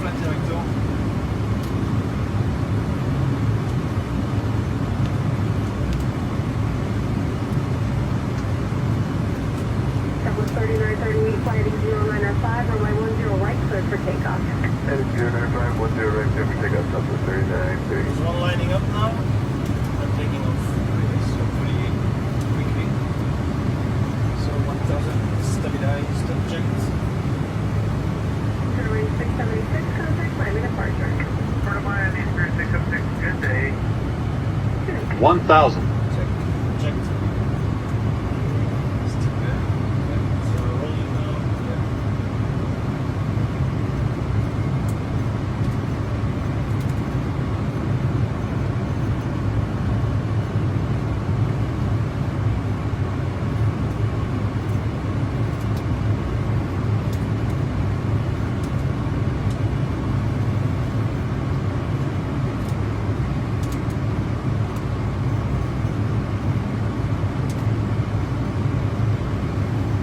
plein directeur. Double 3938, flighting 095, runway 10 right, clear for takeoff. And 095, 10 right, for takeoff, 3938. Is one lining up now? 1,000.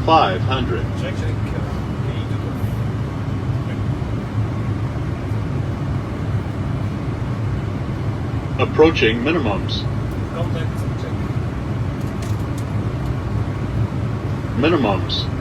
five hundred. Approaching minimums. Minimums.